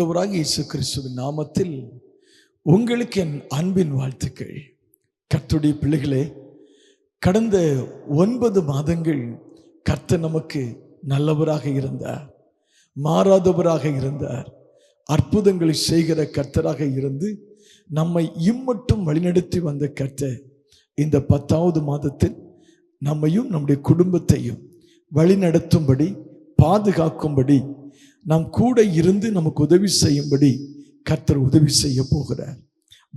ஆண்டவராக இயேசு கிறிஸ்துவின் நாமத்தில் உங்களுக்கு என் அன்பின் வாழ்த்துக்கள். கத்துடைய பிள்ளைகளே கடந்த ஒன்பது மாதங்கள் கர்த்தர் நமக்கு நல்லவராக இருந்தார் மாறாதவராக இருந்தார் அற்புதங்களை செய்கிற கர்த்தராக இருந்து நம்மை இம்மட்டும் வழிநடத்தி வந்த கர்த்தர் இந்த பத்தாவது மாதத்தில் நம்மையும் நம்முடைய குடும்பத்தையும் வழிநடத்தும்படி பாதுகாக்கும்படி நாம் கூட இருந்து நமக்கு உதவி செய்யும்படி கர்த்தர் உதவி செய்ய போகிறார்.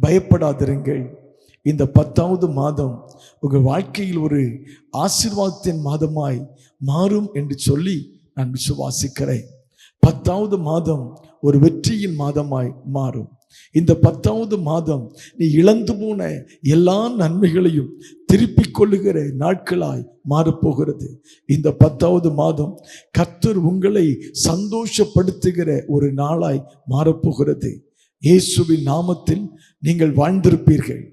பயப்படாதிருங்கள். இந்த பத்தாவது மாதம் உங்கள் வாழ்க்கையில் ஒரு ஆசீர்வாதத்தின் மாதமாய் மாறும் என்று சொல்லி நான் விசுவாசிக்கிறேன். பத்தாவது மாதம் ஒரு வெற்றியின் மாதமாய் மாறும். இந்த பத்தாவது மாதம் நீ இழந்து போன எல்லா நன்மைகளையும் திருப்பிக் கொள்ளுகிற நாட்களாய் மாறப்போகிறது. இந்த பத்தாவது மாதம் கர்த்தர் உங்களை சந்தோஷப்படுத்துகிற ஒரு நாளாய் மாறப்போகிறது. இயேசுவின் நாமத்தில் நீங்கள் வாழ்ந்திருப்பீர்கள்.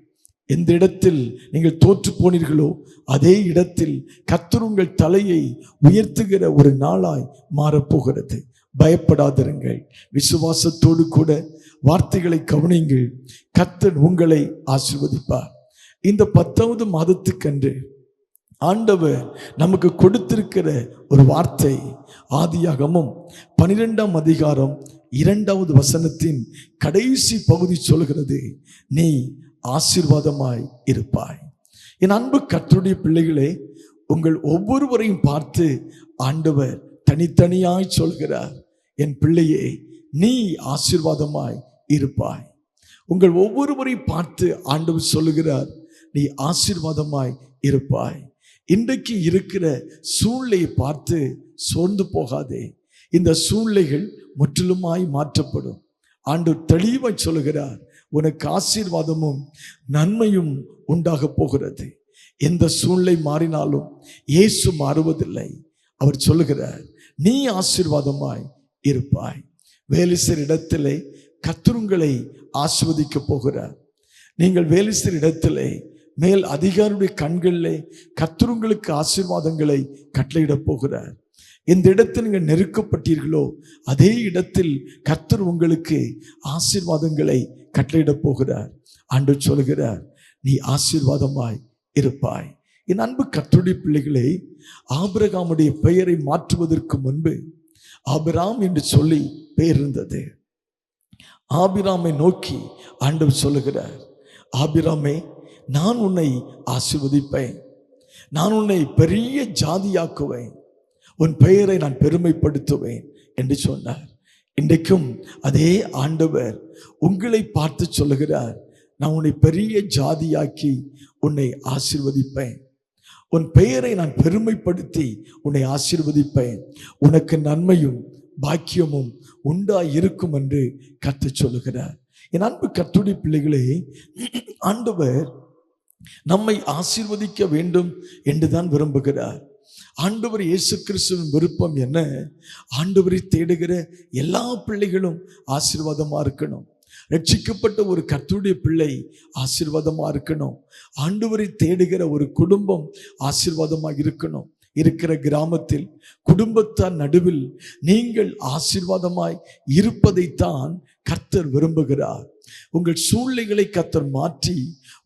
எந்த இடத்தில் நீங்கள் தோற்று போனீர்களோ அதே இடத்தில் கத்தர் உங்கள் தலையை உயர்த்துகிற ஒரு நாளாய் மாறப்போகிறது. பயப்படாதிருங்கள். விசுவாசத்தோடு கூட வார்த்தைகளை கவனியுங்கள். கத்தன் உங்களை ஆசிர்வதிப்பார். இந்த பத்தாவது மாதத்துக்கன்று ஆண்டவர் நமக்கு கொடுத்திருக்கிற ஒரு வார்த்தை ஆதியாகமும் பனிரெண்டாம் அதிகாரம் இரண்டாவது வசனத்தின் கடைசி பகுதி சொல்கிறது நீ ஆசீர்வாதமாய் இருப்பாய். என் அன்பு கற்றுடைய பிள்ளைகளே உங்கள் ஒவ்வொருவரையும் பார்த்து ஆண்டவர் தனித்தனியாய் சொல்கிறார். என் பிள்ளையே நீ ஆசீர்வாதமாய் இருப்பாய். உங்கள் ஒவ்வொருவரையும் பார்த்து ஆண்டவர் சொல்லுகிறார் நீ ஆசீர்வாதமாய் இருப்பாய். இன்றைக்கு இருக்கிற சூழ்நிலையை பார்த்து சோர்ந்து போகாதே. இந்த சூழ்நிலைகள் முற்றிலுமாய் மாற்றப்படும். ஆண்டு தெளிவாய் சொல்லுகிறார் உனக்கு ஆசீர்வாதமும் நன்மையும் உண்டாக போகிறது. எந்த சூழ்நிலை மாறினாலும் இயேசு மாறுவதில்லை. அவர் சொல்லுகிறார் நீ ஆசீர்வாதமாய் இருப்பாய். வேலிசர் செய்கிற இடத்திலே கத்துருங்களை ஆஸ்வதிக்க போகிறார். நீங்கள் வேலிசர் செய்கிற இடத்திலே மேல் அதிகாரியுடைய கண்களிலே கத்துருங்களுக்கு ஆசீர்வாதங்களை கட்டளையிடப் போகிறார். இந்த இடத்தில் நீங்கள் நெருக்கப்பட்டீர்களோ அதே இடத்தில் கர்த்தர் உங்களுக்கு ஆசீர்வாதங்களை கட்டளையிடப் போகிறார். ஆண்டு சொல்கிறார் நீ ஆசீர்வாதமாய் இருப்பாய். என் அன்பு கர்த்தருடைய பிள்ளைகளே ஆபிரகாமுடைய பெயரை மாற்றுவதற்கு முன்பு ஆபிராம் என்று சொல்லி பெயர் இருந்தது. ஆபிராமை நோக்கி ஆண்டவர் சொல்லுகிறார் ஆபிராமே நான் உன்னை ஆசிர்வதிப்பேன். நான் உன்னை பெரிய ஜாதியாக்குவேன். உன் பெயரை நான் பெருமைப்படுத்துவேன் என்று சொன்னார். இன்றைக்கும் அதே ஆண்டவர் உங்களை பார்த்து சொல்லுகிறார் நான் உன்னை பெரிய ஜாதியாக்கி உன்னை ஆசிர்வதிப்பேன். உன் பெயரை நான் பெருமைப்படுத்தி உன்னை ஆசீர்வதிப்பேன். உனக்கு நன்மையும் பாக்கியமும் உண்டாய் இருக்கும் என்று கத்து சொல்லுகிறார். என் அன்பு கத்துடி பிள்ளைகளே ஆண்டவர் நம்மை ஆசீர்வதிக்க வேண்டும் என்றுதான் விரும்புகிறார். ஆண்டவர் இயேசு கிறிஸ்துவின் விருப்பம் என்ன? ஆண்டவரை தேடுகிற எல்லா பிள்ளைகளும் ஆசீர்வாதமா இருக்கணும். ரட்சிக்கப்பட்ட ஒரு கத்துடைய பிள்ளை ஆசீர்வாதமாக இருக்கணும். ஆண்டவரை தேடுகிற ஒரு குடும்பம் ஆசீர்வாதமாக இருக்கணும். இருக்கிற கிராமத்தில் குடும்பத்தார் நடுவில் நீங்கள் ஆசீர்வாதமாய் இருப்பதைத்தான் கர்த்தர் விரும்புகிறார். உங்கள் சூழ்நிலைகளை கத்தர் மாற்றி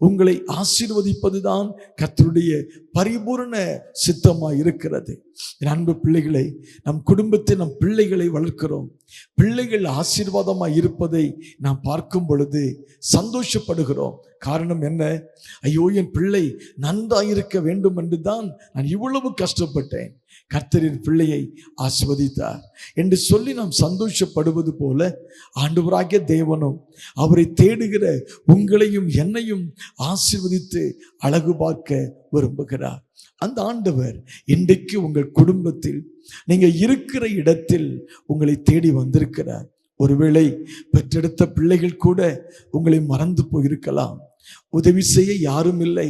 உங்களை ஆசீர்வதிப்பதுதான் கத்தருடைய பரிபூர்ண சித்தமாக இருக்கிறது என் அன்பு பிள்ளைகளை நம் குடும்பத்தில் நம் பிள்ளைகளை வளர்க்கிறோம். பிள்ளைகள் ஆசீர்வாதமாக இருப்பதை நாம் பார்க்கும் பொழுது சந்தோஷப்படுகிறோம். காரணம் என்ன? ஐயோ என் பிள்ளை நன்றாயிருக்க வேண்டும் என்று தான் நான் இவ்வளவு கஷ்டப்பட்டேன். கர்த்தரின் பிள்ளையை ஆஸ்வதித்தார். என்று சொல்லி நாம் சந்தோஷப்படுவது போல ஆண்டவராகிய தேவனும் அவரை தேடுகிற உங்களையும் என்னையும் ஆசிர்வதித்து அழகு பார்க்க விரும்புகிறார். அந்த ஆண்டவர் இன்றைக்கு உங்கள் குடும்பத்தில் நீங்க இருக்கிற இடத்தில் உங்களை தேடி வந்திருக்கிறார். ஒருவேளை பெற்றெடுத்த பிள்ளைகள் கூட உங்களை மறந்து போயிருக்கலாம். உதவி செய்ய யாரும் இல்லை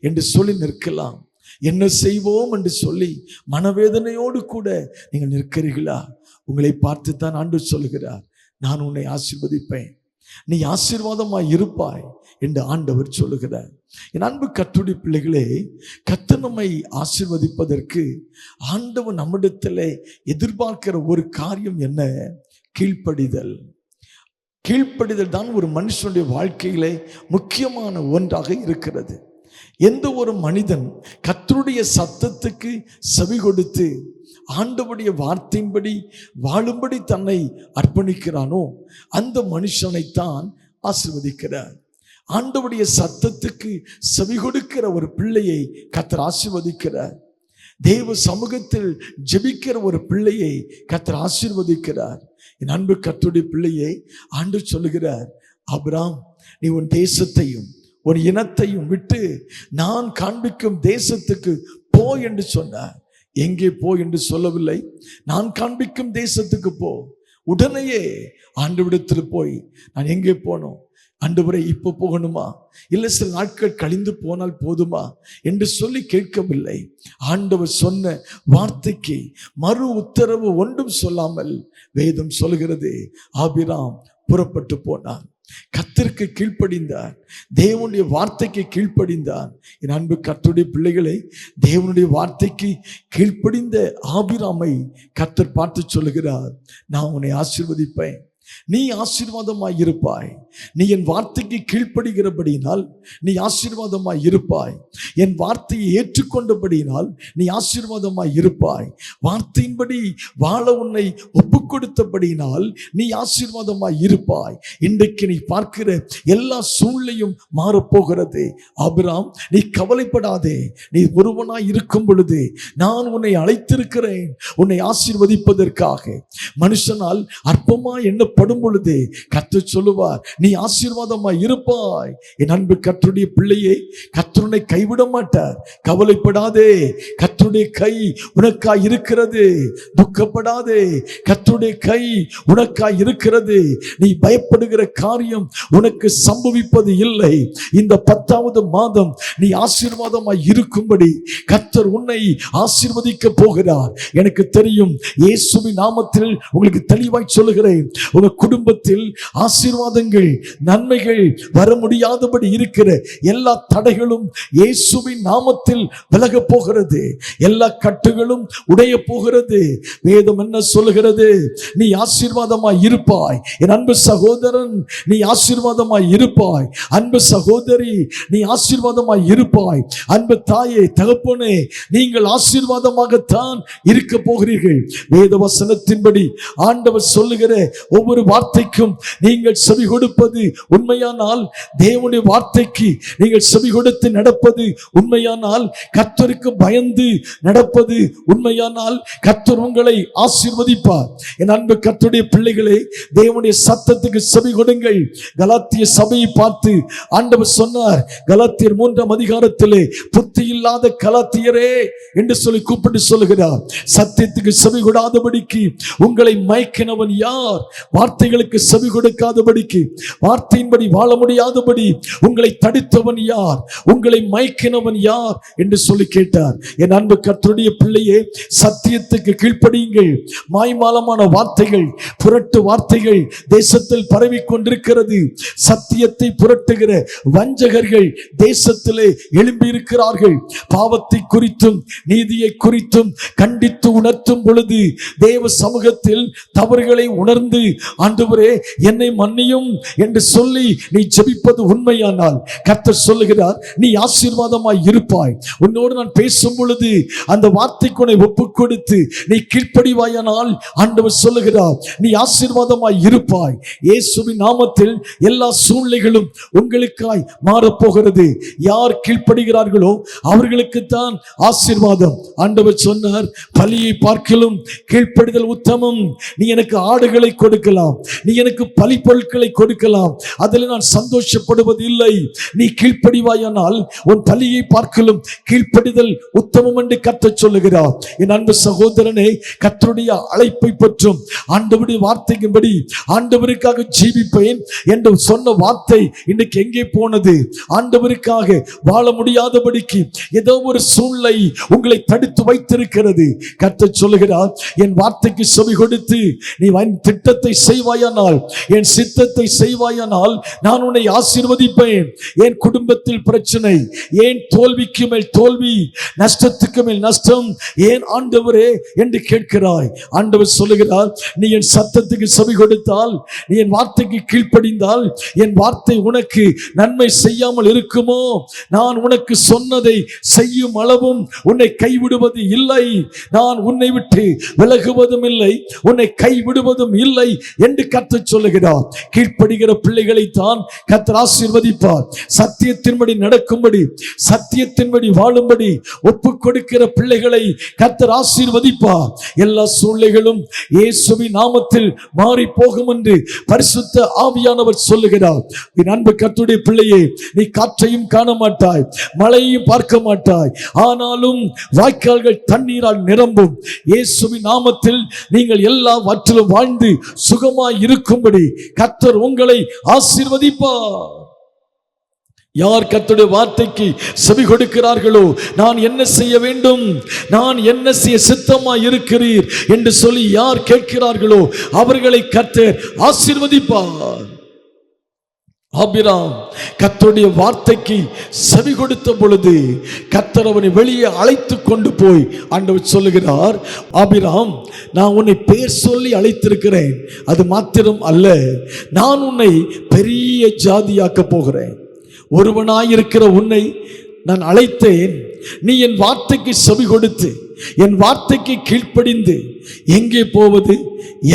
என்று சொல்லி நிற்கலாம். என்ன செய்வோம் என்று சொல்லி மனவேதனையோடு கூட நீங்கள் நிற்கிறீர்களா? உங்களை பார்த்து தான் ஆண்டு சொல்கிறார் நான் உன்னை ஆசிர்வதிப்பேன். நீ ஆசீர்வாதமாய் இருப்பாய் என்று ஆண்டவர் சொல்லுகிறார். என் அன்பு கத்துடி பிள்ளைகளே கத்து நம்மை ஆசீர்வதிப்பதற்கு ஆண்டவர் நம்மிடத்தில் எதிர்பார்க்கிற ஒரு காரியம் என்ன? கீழ்ப்படிதல். கீழ்ப்படிதல் தான் ஒரு மனுஷனுடைய வாழ்க்கையிலே முக்கியமான ஒன்றாக இருக்கிறது. எந்த ஒரு மனிதன் கத்தருடைய சத்தத்துக்கு செவி கொடுத்து ஆண்டவுடைய வார்த்தையின்படி வாழும்படி தன்னை அர்ப்பணிக்கிறானோ அந்த மனுஷனைத்தான் ஆசிர்வதிக்கிறார். ஆண்டவுடைய சத்தத்துக்கு செவி கொடுக்கிற ஒரு பிள்ளையை கத்தர் ஆசிர்வதிக்கிறார். தேவ சமூகத்தில் ஜெபிக்கிற ஒரு பிள்ளையை கத்தர் ஆசிர்வதிக்கிறார். என் அன்பு கத்துடைய பிள்ளையை ஆண்டு சொல்லுகிறார் அப்ராம் நீ உன் தேசத்தையும் ஒரு இனத்தையும் விட்டு நான் காண்பிக்கும் தேசத்துக்கு போ என்று சொன்னார். எங்கே போ என்று சொல்லவில்லை. நான் காண்பிக்கும் தேசத்துக்கு போ. உடனேயே ஆண்டவிடத்தில் போய் நான் எங்கே போனோம் ஆண்டவரே இப்போ போகணுமா? இல்லை சில நாட்கள் கழிந்து போனால் போதுமா? என்று சொல்லி கேட்கவில்லை. ஆண்டவர் சொன்ன வார்த்தைக்கு மறு உத்தரவு ஒன்றும் சொல்லாமல் வேதம் சொல்கிறது. ஆபிராம் புறப்பட்டு போனான். கத்திற்கு கீழ்ப்படிந்தார். தேவனுடைய வார்த்தைக்கு கீழ்ப்படிந்தார். என் அன்பு கர்த்தருடைய பிள்ளைகளை தேவனுடைய வார்த்தைக்கு கீழ்ப்படிந்த ஆபிராமை கத்தர் பார்த்து சொல்லுகிறார். நான் உன்னை ஆசீர்வதிப்பேன். நீ ஆசீர்வாதமாய் இருப்பாய். நீ என் வார்த்தைக்கு கீழ்ப்படுகிறபடியினால் நீ ஆசீர்வாதமாய் இருப்பாய். என் வார்த்தையை ஏற்றுக்கொண்டபடியினால் நீ ஆசீர்வாதமாய் இருப்பாய். வார்த்தையின்படி வாழ உன்னை ஒப்பு கொடுத்தபடியினால் நீ ஆசீர்வாதமாய் இருப்பாய். இன்றைக்கு நீ பார்க்கிற எல்லா சூழ்நிலையும் மாறப்போகிறது. அபிராம் நீ கவலைப்படாதே. நீ ஒருவனாய் இருக்கும் பொழுது நான் உன்னை அழைத்திருக்கிறேன். உன்னை ஆசீர்வதிப்பதற்காக. மனுஷனால் அற்பமா எண்ணப்படும் பொழுது கத்து சொல்லுவார் நீ ஆசீர்வாதமாய் இருப்பாய். என் அன்பு கற்றுடைய பிள்ளையை கற்றுனை கைவிட மாட்டார். கவலைப்படாதே கற்றுடைய கை உனக்காய் இருக்கிறது. துக்கப்படாதே கற்றுடைய கை உனக்காய் இருக்கிறது. நீ பயப்படுகிற காரியம் உனக்கு சம்பவிப்பது இல்லை. இந்த பத்தாவது மாதம் நீ ஆசீர்வாதமாய் இருக்கும்படி கர்த்தர் உன்னை ஆசீர்வதிக்க போகிறார். எனக்கு தெரியும் இயேசுவின் நாமத்தில் உங்களுக்கு தெளிவாய் சொல்லுகிறேன் ஒரு குடும்பத்தில் ஆசீர்வாதங்கள் நன்மைகள் வர முடியாதபடி இருக்கிற எல்லா தடைகளும் இயேசுவின் நாமத்தில் விலக போகிறது. எல்லா கட்டுகளும் உடைய போகிறது. வேதம் என்ன சொல்லுகிறது? நீ ஆசீர்வாதமாய் இருப்பாய். என் அன்பு சகோதரன் நீ ஆசீர்வாதமாய் இருப்பாய். அன்பு சகோதரி நீ ஆசீர்வாதமாய் இருப்பாய். அன்பு தாயே தகப்பனே நீங்கள் ஆசீர்வாதமாகத்தான் இருக்க போகிறீர்கள். வேத வசனத்தின்படி ஆண்டவர் சொல்லுகிற ஒவ்வொரு ஒவ்வொரு வார்த்தைக்கும் நீங்கள் செவி கொடுப்பது உண்மையானால் தேவனுடைய வார்த்தைக்கு நீங்கள் செவி கொடுத்து நடப்பது உண்மையானால் கத்தருக்கு பயந்து நடப்பது உண்மையானால் கத்தர் உங்களை ஆசீர்வதிப்பார். என் அன்பு கத்துடைய பிள்ளைகளே தேவனுடைய சத்தத்துக்கு செவி கொடுங்கள். கலாத்திய சபையை பார்த்து ஆண்டவர் சொன்னார் கலாத்தியர் மூன்றாம் அதிகாரத்திலே புத்தி இல்லாத கலாத்தியரே என்று சொல்லி கூப்பிட்டு சொல்லுகிறார். சத்தியத்துக்கு செவி கொடாதபடிக்கு உங்களை மயக்கினவன் யார்? வார்த்தைகளுக்கு செவி கொடுக்காதபடிக்கு வார்த்தையின்படி வாழ முடியாதபடி உங்களை தடுத்தவன் யார்? உங்களை மயக்கினவன் யார்? என்று சொல்லி கேட்டார். என் அன்பு கத்தருடைய பிள்ளையே சத்தியத்துக்கு கீழ்ப்படியுங்கள். மாய்மாலமான வார்த்தைகள் புரட்டு வார்த்தைகள் தேசத்தில் பரவி கொண்டிருக்கிறது சத்தியத்தை புரட்டுகிற வஞ்சகர்கள் தேசத்திலே எழும்பி இருக்கிறார்கள் பாவத்தை குறித்தும் நீதியை குறித்தும் கண்டித்து உணர்த்தும் பொழுது தேவ சமூகத்தில் தவறுகளை உணர்ந்து ஆண்டவரே என்னை மன்னியும் என்று சொல்லி நீ ஜெபிப்பது உண்மையானால். கர்த்தர் சொல்லுகிறார் நீ ஆசீர்வாதமாய் இருப்பாய். உன்னோடு நான் பேசும் பொழுது அந்த வார்த்தைக்கு உன்னை ஒப்புக் கொடுத்து நீ கீழ்ப்படிவாயானால் ஆண்டவர் சொல்லுகிறார் நீ ஆசீர்வாதமாய் இருப்பாய். இயேசுவின் நாமத்தில் எல்லா சூழ்நிலைகளும் உங்களுக்காய் மாறப்போகிறது. யார் கீழ்ப்படுகிறார்களோ அவர்களுக்குத்தான் ஆசீர்வாதம். ஆண்டவர் சொன்னார் பலியை பார்க்கலும் கீழ்ப்படுதல் உத்தமம். நீ எனக்கு ஆடுகளை கொடுக்கலாம். கொடுக்கலாம். நீ எனக்கு பலி பொருட்களை கொடுக்கலாம். அதில் நான் சந்தோஷப்படுவது இல்லை நீ கீழ்ப்படிவாயானால் உன் பலியை பார்க்கலும் கீழ்ப்படிதல் உத்தமம் என்று கத்த சொல்லுகிறார். என் அன்பு சகோதரனே கத்தருடைய அழைப்பை பற்றும் ஆண்டவருடைய வார்த்தைக்கும்படி ஆண்டவருக்காக ஜீவிப்பேன் என்று சொன்ன வார்த்தை இன்னைக்கு எங்கே போனது? ஆண்டவருக்காக வாழ முடியாதபடிக்கு ஏதோ ஒரு சூழ்நிலை உங்களை தடுத்து வைத்திருக்கிறது. கத்த சொல்லுகிறார் என் வார்த்தைக்கு செவி கொடுத்து நீ வன் திட்டத்தை செய்வாயானால் என் சித்தத்தை செய்வாயானால் நான் உன்னை ஆசீர்வதிப்பேன். என் குடும்பத்தில் பிரச்சனை ஏன் தோல்விக்கு மேல் தோல்வி நஷ்டத்துக்கு மேல் நஷ்டம் ஏன் ஆண்டவரே என்று கேட்கிறாய். ஆண்டவர் சொல்லுகிறார் நீ என் சத்தத்துக்கு செவி கொடுத்தால் நீ என் வார்த்தைக்கு கீழ்ப்படிந்தால் என் வார்த்தை உனக்கு நன்மை செய்யாமல் இருக்குமோ? நான் உனக்கு சொன்னதை செய்யும் அளவும் உன்னை கைவிடுவது இல்லை. நான் உன்னை விட்டு விலகுவதும் இல்லை. உன்னை கைவிடுவதும் இல்லை. என்று கர்த்தர் சொல்லுகிறார். கீழ்ப்படுகிற பிள்ளைகளை தான் கத்தர் ஆசீர்வதிப்பார். சத்தியத்தின்படி நடக்கும்படி சத்தியத்தின்படி வாழும்படி ஒப்பு கொடுக்கிற பிள்ளைகளை கத்தர் ஆசீர்வதிப்பார். எல்லா சூழ்நிலைகளும் இயேசுவி நாமத்தில் மாறி போகும் என்று பரிசுத்த ஆவியானவர் சொல்லுகிறார். என் அன்பு கத்துடைய பிள்ளையே நீ காற்றையும் காண மாட்டாய் மழையையும் பார்க்க மாட்டாய் ஆனாலும் வாய்க்கால்கள் தண்ணீரால் நிரம்பும். இயேசுவின் நாமத்தில் நீங்கள் எல்லா வற்றிலும் வாழ்ந்து சுகமாய் இருக்கும்படி கத்தர் உங்களை ஆசீர்வதிப்பார். யார் கத்துடைய வார்த்தைக்கு செவி கொடுக்கிறார்களோ நான் என்ன செய்ய வேண்டும்? நான் என்ன செய்ய சித்தமாய் இருக்கிறீர்? என்று சொல்லி யார் கேட்கிறார்களோ அவர்களை கத்தர் ஆசீர்வதிப்பார். ஆபிராம் கத்தருடைய வார்த்தைக்கு செவி கொடுத்த பொழுது கத்தர் அவனை வெளியே அழைத்து கொண்டு போய் ஆண்டவர் சொல்லுகிறார் ஆபிராம் நான் உன்னை பேர் சொல்லி அழைத்திருக்கிறேன். அது மாத்திரம் அல்ல நான் உன்னை பெரிய ஜாதியாக்க போகிறேன். ஒருவனாயிருக்கிற உன்னை நான் அழைத்தேன். நீ என் வார்த்தைக்கு செவி கொடுத்து என் வார்த்தைக்கு கீழ்ப்படிந்து எங்கே போவது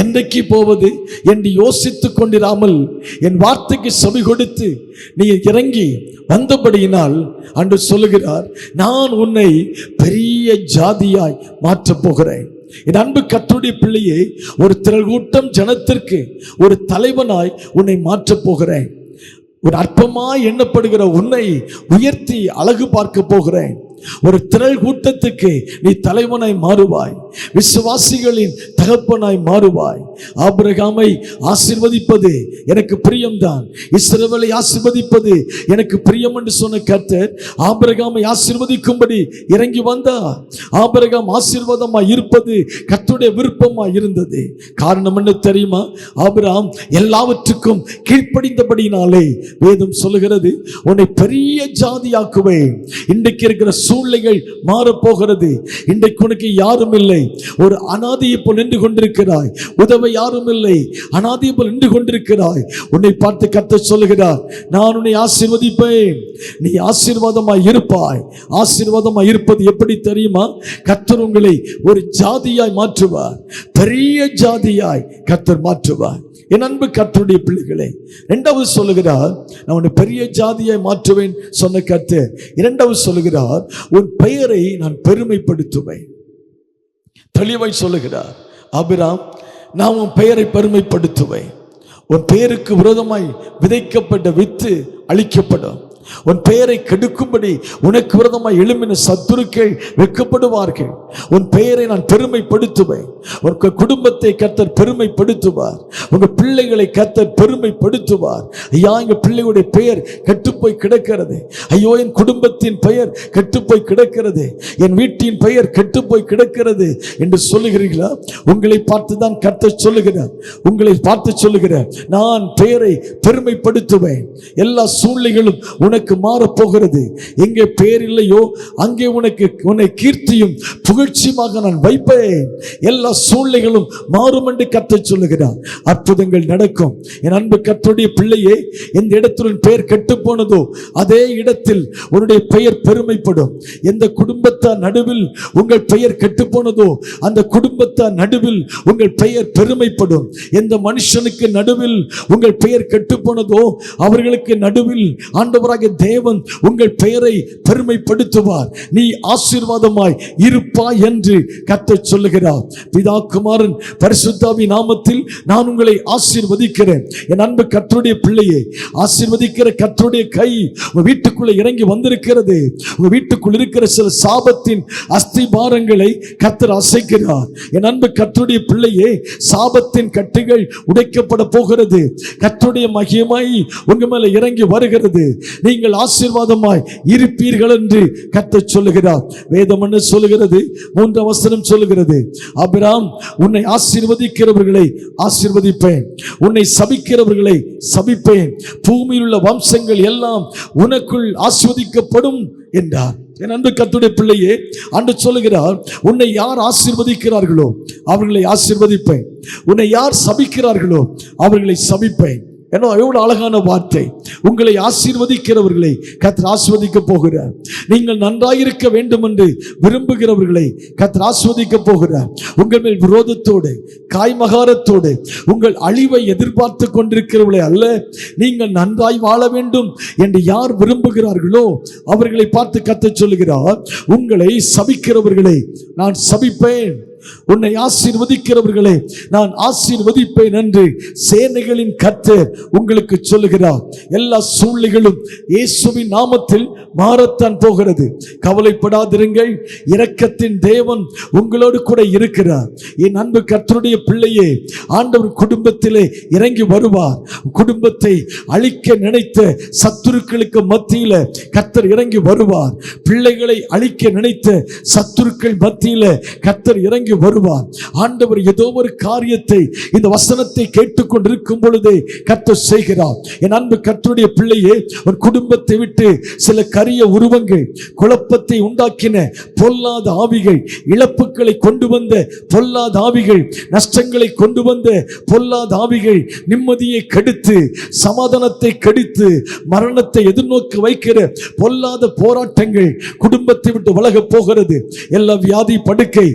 என்றைக்கு போவது என்று யோசித்துக் கொண்டிராமல் என் வார்த்தைக்கு செவி கொடுத்து நீ இறங்கி வந்தபடியினால் அன்று சொல்லுகிறார் நான் உன்னை பெரிய ஜாதியாய் மாற்றப் போகிறேன். என் அன்பு கத்துடைய பிள்ளையை ஒரு திரள் கூட்டம் ஜனத்திற்கு ஒரு தலைவனாய் உன்னை மாற்றப் போகிறேன். ஒரு அற்பமாய் எண்ணப்படுகிற உன்னை உயர்த்தி அழகு பார்க்க போகிறேன். ஒரு திரள் கூட்டத்துக்கு நீ தலைவனாய் மாறுவாய். விசுவாசிகளின் தகப்பனாய் மாறுவாய். ஆபிரகாமை ஆசீர்வதிப்பது எனக்கு பிரியம்தான். இஸ்ரவேலை ஆசிர்வதிப்பது எனக்கு பிரியம் என்று சொன்ன கர்த்தர் ஆபிரகாமை ஆசீர்வதிக்கும்படி இறங்கி வந்தா ஆபிரகாம் ஆசீர்வாதமாய் இருப்பது கர்த்தருடைய விருப்பமா இருந்தது. காரணம் என்ன தெரியுமா? ஆபிராம் எல்லாவற்றுக்கும் கீழ்ப்படிந்தபடினாலே வேதம் சொல்லுகிறது உன்னை பெரிய ஜாதியாக்குவேன். இன்றைக்கு இருக்கிற சூழ்நிலைகள் மாறப்போகிறது. இன்றைக்கு உனக்கு யாரும் இல்லை. ஒரு அனாதையை போல் நின்று கொண்டிருக்கிறாய். உதவ யாரும் இல்லை. அனாதையை போல் நின்று கொண்டிருக்கிறாய். உன்னை பார்த்து கத்த சொல்லுகிறார் நான் உன்னை ஆசீர்வதிப்பேன். நீ ஆசீர்வாதமாய் இருப்பாய். ஆசீர்வாதமாய் இருப்பது எப்படி தெரியுமா? கத்தர் உங்களை ஒரு ஜாதியாய் மாற்றுவார். மாற்றுவார். பெரிய ஜாதியாய் கத்தர் மாற்றுவார். என் அன்பு கத்தருடைய பிள்ளைகளே இரண்டாவது சொல்லுகிறார் நான் உன்னை பெரிய ஜாதியை மாற்றுவேன் சொன்ன கத்து இரண்டாவது சொல்லுகிறார் உன் பெயரை நான் பெருமைப்படுத்துவேன். தெளிவாய் சொல்லுகிறார் அபிராம் நான் உன் பெயரை பெருமைப்படுத்துவேன். உன் பெயருக்கு விரோதமாய் விதைக்கப்பட்ட வித்து அழிக்கப்படும். உன் பெயரை கெடுக்கும்படி உனக்கு விரதமாக எழும்பின சத்துருக்கள் வெக்கப்படுவார்கள். உன் பெயரை நான் பெருமைப்படுத்துவேன். உங்க குடும்பத்தை கத்தர் பெருமைப்படுத்துவார். உங்க பிள்ளைகளை கத்தர் பெருமைப்படுத்துவார். ஐயா எங்க பிள்ளைகளுடைய பெயர் கெட்டுப்போய் கிடக்கிறது. ஐயோ என் குடும்பத்தின் பெயர் கெட்டுப்போய் கிடக்கிறது. என் வீட்டின் பெயர் கெட்டுப்போய் கிடக்கிறது என்று சொல்லுகிறீர்களா? உங்களை பார்த்து தான் கத்த சொல்லுகிறார். உங்களை பார்த்து சொல்லுகிறார். நான் பெயரை பெருமைப்படுத்துவேன். எல்லா சூழ்நிலைகளும் உனக்கு மாறப் போகிறது எங்கே பெயர் இல்லையோ அங்கே உனக்கு உன்னை கீர்த்தியும் புகழ்ச்சியுமாக நான் வைப்பேன். எல்லா சூழ்நிலைகளும் மாறும் என்று கத்தை சொல்லுகிறார். அற்புதங்கள் நடக்கும். என் அன்பு கத்துடைய பிள்ளையே எந்த இடத்துடன் பெயர் கெட்டு போனதோ அதே இடத்தில் உன்னுடைய பெயர் பெருமைப்படும். எந்த குடும்பத்தார் நடுவில் உங்கள் பெயர் கெட்டு போனதோ அந்த குடும்பத்தார் நடுவில் உங்கள் பெயர் பெருமைப்படும். எந்த மனுஷனுக்கு நடுவில் உங்கள் பெயர் கெட்டு போனதோ அவர்களுக்கு நடுவில் ஆண்டவராகிய தேவன் உங்கள் பெயரை பெருமைப்படுத்துவார். நீ ஆசீர்வாதமாய் இருப்பாய் என்று கத்தை சொல்லுகிறார். பிதா குமாரன் பரிசுத்தாவி நாமத்தில் நான் உங்களை ஆசீர்வதிக்கிறேன். என் அன்பு கற்றுடைய பிள்ளையை ஆசீர்வதிக்கிற கற்றுடைய கை உங்க வீட்டுக்குள்ள இறங்கி வந்திருக்கிறது. உங்க வீட்டுக்குள் இருக்கிற சில சாபத்தின் அஸ்திபாரங்களை கத்தர் அசைக்கிறார். என் அன்பு கற்றுடைய பிள்ளையே சாபத்தின் கட்டுகள் உடைக்கப்பட போகிறது. கர்த்தருடைய மகிமாய் உங்க மேல இறங்கி வருகிறது. நீ நீங்கள் ஆசீர்வாதமாய் இருப்பீர்கள் என்று கத்த சொல்லுகிறார். வேதம் என்ன சொல்லுகிறது? மூன்று அவசரம் சொல்லுகிறது. அபிராம் உன்னை ஆசீர்வதிக்கிறவர்களை ஆசீர்வதிப்பேன். உன்னை சபிக்கிறவர்களை சபிப்பேன். பூமியில் உள்ள வம்சங்கள் எல்லாம் உனக்குள் ஆஸ்வதிக்கப்படும் என்றார். என் அன்பு கத்துடைய பிள்ளையே அன்று சொல்லுகிறார் உன்னை யார் ஆசீர்வதிக்கிறார்களோ அவர்களை ஆசீர்வதிப்பேன். உன்னை யார் சபிக்கிறார்களோ அவர்களை சபிப்பேன். ஏன்னா எவ்வளோ அழகான வார்த்தை. உங்களை ஆசீர்வதிக்கிறவர்களை கத்தர் ஆசீர்வதிக்க போகிறார். நீங்கள் நன்றாயிருக்க வேண்டும் என்று விரும்புகிறவர்களை கத்தர் ஆசீர்வதிக்க போகிறார். உங்கள் மேல் விரோதத்தோடு காய்மகாரத்தோடு உங்கள் அழிவை எதிர்பார்த்து கொண்டிருக்கிறவர்களை அல்ல நீங்கள் நன்றாய் வாழ வேண்டும் என்று யார் விரும்புகிறார்களோ அவர்களை பார்த்து கத்த சொல்லுகிறார். உங்களை சபிக்கிறவர்களை நான் சபிப்பேன். உன்னை ஆசீர்வதிக்கிறவர்களே நான் ஆசீர்வதிப்பேன் என்று சேனைகளின் கர்த்தர் உங்களுக்கு சொல்லுகிறார். எல்லா சூழ்நிலைகளும் இயேசுவின் நாமத்தில் மாறத்தான் போகிறது. கவலைப்படாதிருங்கள் இரக்கத்தின் தேவன் உங்களோடு கூட இருக்கிறார். என் அன்பு கர்த்தருடைய பிள்ளையே ஆண்டவர் குடும்பத்திலே இறங்கி வருவார். குடும்பத்தை அழிக்க நினைத்த சத்துருக்களுக்கு மத்தியில கர்த்தர் இறங்கி வருவார். பிள்ளைகளை அழிக்க நினைத்த சத்துருக்கள் மத்தியில் கர்த்தர் இறங்கி வருவார். ஆண்டவர் ஏதோ ஒரு காரியத்தை இந்த வசனத்தை கேட்டுக்கொண்டிருக்கும் பொழுதே கர்த்தர் செய்கிறார். என் அன்பு கற்றுடைய பிள்ளையே உன் குடும்பத்தை விட்டு சில கரிய உருவங்கள் குழப்பத்தை உண்டாக்கின பொல்லாத ஆவிகள் இழப்புகளை கொண்டு வந்த பொல்லாத ஆவிகள் நஷ்டங்களை கொண்டு வந்த பொல்லாத ஆவிகள் நிம்மதியை கெடுத்து சமாதானத்தை கெடுத்து மரணத்தை எதிர்நோக்கி வைக்கிற பொல்லாத போராட்டங்கள் குடும்பத்தை விட்டு வழக போகிறது. எல்லா வியாதி படுக்கை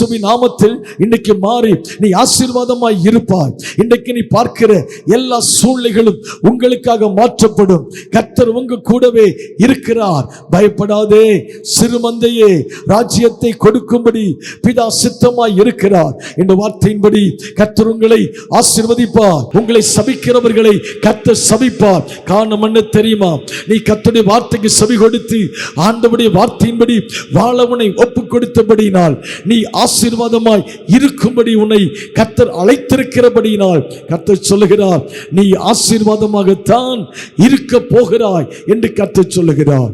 இயேசுவின் நாமத்தில் இன்னைக்கு மாறி நீ ஆசீர்வாதமாய் இருப்பாய். இன்னைக்கு நீ பார்க்கிற எல்லா சூழ்நிலைகளும் உங்களுக்காக மாற்றப்படும். கர்த்தர் உங்க கூடவே இருக்கிறார். பயப்படாதே. சிறுமந்தையே ராஜ்யத்தை கொடுக்கும்படி பிதா சித்தமாய் இருக்கிறார். இந்த வார்த்தையின்படி கர்த்தர் உங்களை ஆசீர்வதிப்பார். உங்களை சபிக்கிறவர்களை கர்த்தர் சபிப்பார். காரணம் என்ன தெரியுமா? நீ கர்த்தருடைய வார்த்தைக்கு செவி கொடுத்து ஆண்டவுடைய வார்த்தையின்படி வாழவனை ஒப்பு கொடுத்தபடினால் நீ ஆசீர்வாதமாய் இருக்கும்படி உன்னை கர்த்தர் அழைத்திருக்கிறபடியினால் கர்த்தர் சொல்லுகிறார் நீ ஆசீர்வாதமாகத்தான் இருக்க போகிறாய் என்று கர்த்தர் சொல்லுகிறார்.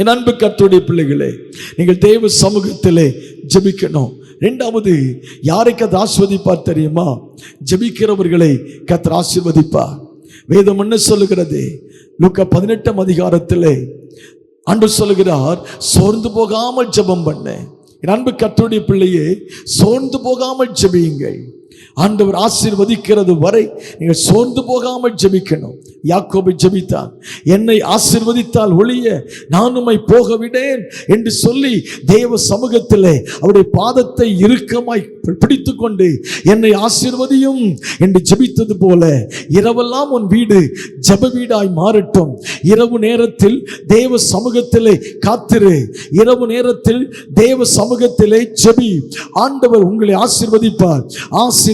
என் அன்பு கர்த்தருடைய பிள்ளைகளே நீங்கள் தேவ சமூகத்திலே ஜெபிக்கணும். ரெண்டாவது யாரை அது ஆஸ்வதிப்பார் தெரியுமா? ஜெபிக்கிறவர்களை கத்தர் ஆசீர்வதிப்பார். வேதம் என்ன சொல்லுகிறது? லுக்க பதினெட்டாம் அதிகாரத்திலே அன்று சொல்லுகிறார் சோர்ந்து போகாமல் ஜெபம் பண்ண. என் அன்பு கர்த்தருடைய பிள்ளையே சோர்ந்து போகாமல் ஜெபியுங்கள். ஆண்டவர் ஆசிர்வதிக்கிறது வரை நீங்கள் சோர்ந்து போகாமல் ஜெபிக்கணும். யாக்கோபை ஜெபித்தான். என்னை ஆசிர்வதித்தால் ஒளிய நானுமை போகவிடேன் என்று சொல்லி தேவ சமூகத்திலே அவருடைய பாதத்தை இறுக்கமாய் பிடித்து கொண்டு என்னை ஆசிர்வதியும் என்று ஜெபித்தது போல இரவெல்லாம் உன் வீடு ஜெப வீடாய் மாறட்டும். இரவு நேரத்தில் தேவ சமூகத்திலே காத்திரு. இரவு நேரத்தில் தேவ சமூகத்திலே ஜெபி. ஆண்டவர் உங்களை ஆசீர்வதிப்பார்.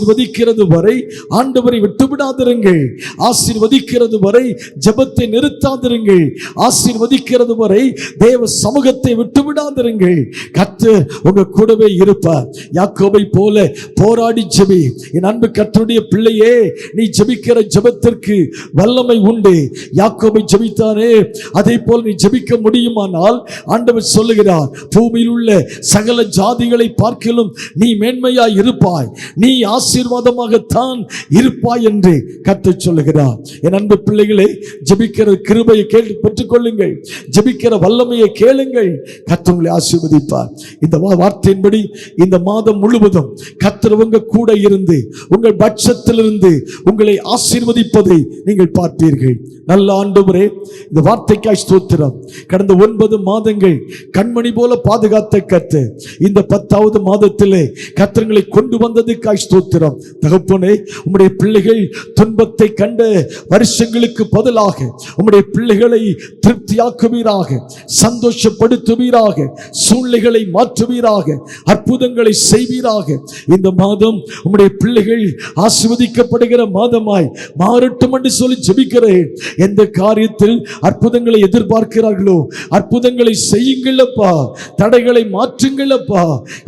ஆசீர்வதிக்கிறது வரை ஆண்டவரை விட்டுவிடாதிருங்கள். ஆசீர்வதிக்கிறது வரை ஜபத்தை நிறுத்தாதிருங்கள். ஆசீர்வதிக்கிறது வரை தேவ சமூகத்தை விட்டுவிடாதிருங்கள். கத்து உங்க கூடவே இருப்பார். யாக்கோவை போல போராடி ஜெபி. என் அன்பு கற்றுடைய பிள்ளையே நீ ஜெபிக்கிற ஜெபத்திற்கு வல்லமை உண்டு. யாக்கோபை ஜெபித்தானே அதே போல் நீ ஜெபிக்க முடியுமானால் ஆண்டவர் சொல்லுகிறார் பூமியில் உள்ள சகல ஜாதிகளை பார்க்கிலும் நீ மேன்மையாய் இருப்பாய். நீ ஆசை ஆசீர்வாதமாகத்தான் இருப்பாய் என்று கத்து சொல்லுகிறார். என் அன்பு பிள்ளைகளே ஜெபிக்கிற கிருபையை கேட்டு பெற்றுக்கொள்ளுங்கள். ஜெபிக்கிற வல்லமையை கேளுங்கள். கத்தவங்களை ஆசீர்வதிப்பார். இந்த வார்த்தையின்படி இந்த மாதம் முழுவதும் கத்திரவங்க உங்க கூட இருந்து உங்கள் பட்சத்திலிருந்து உங்களை ஆசீர்வதிப்பதை நீங்கள் பார்ப்பீர்கள். நல்ல ஆண்டவரே இந்த வார்த்தைக்காய் ஸ்தோத்திரம். கடந்த ஒன்பது மாதங்கள் கண்மணி போல பாதுகாத்த கத்து இந்த பத்தாவது மாதத்திலே கத்திரங்களை கொண்டு வந்ததுக்காய் ஸ்தோத்திரம். தகப்பனே உம்முடைய பிள்ளைகள் துன்பத்தை கண்ட வருஷங்களுக்கு பதிலாக உம்முடைய பிள்ளைகளை திருப்தியாக்குவீராக சந்தோஷப்படுத்துவீராக சூழ்நிலைகளை மாற்றுவீராக. அற்புதங்களை செய்வீராக. இந்த மாதம் உம்முடைய பிள்ளைகள் ஆசிர்வதிக்கப்படுகிற மாதமாய் மாறட்டும் என்று சொல்லி ஜெபிக்கிறேன். எந்த காரியத்தில் அற்புதங்களை எதிர்பார்க்கிறார்களோ அற்புதங்களை செய்யுங்களப்பா தடைகளை மாற்றுங்களப்பா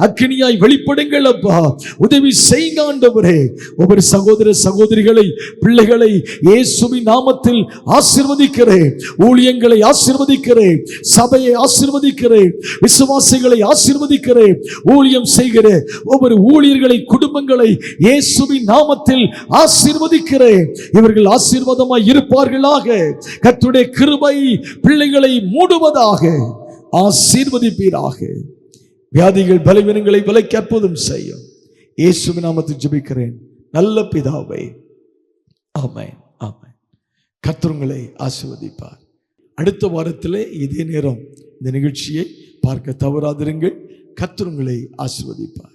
அக்கினியாய் வெளிப்படுங்களப்பா உதவி செய்யுங்க ஆண்டவரே. ஒவ்வொரு சகோதர சகோதரிகளை பிள்ளைகளை இயேசுவி நாமத்தில் ஆசிர்வதிக்கிறேன். ஊழியங்களை ஆசிர்வதிக்கிறேன். சபையை ஆசிர்வதிக்கிறேன். விசுவாசிகளை ஆசிர்வதிக்கிறேன். ஊழியம் செய்கிற ஒவ்வொரு ஊழியர்களை குடும்பங்களை இயேசுவின் நாமத்தில் ஆசீர்வதிக்கிறேன். இவர்கள் ஆசீர்வாதமாய் இருப்பார்களாக. கத்துடைய கிருபை பிள்ளைகளை மூடுவதாக ஆசீர்வதிப்பீராக. வியாதிகள் பலவீனங்களை விலைக்கு அற்புதம் செய்யும். இயேசுவின் நாமத்தில் ஜெபிக்கிறேன். நல்ல பிதாவை. ஆமை ஆமை கத்துருங்களை ஆசீர்வதிப்பார். அடுத்த வாரத்திலே இதே நேரம் இந்த நிகழ்ச்சியை பார்க்க தவறாதிருங்கள். கர்த்தருங்களை ஆசிர்வதிப்பார்.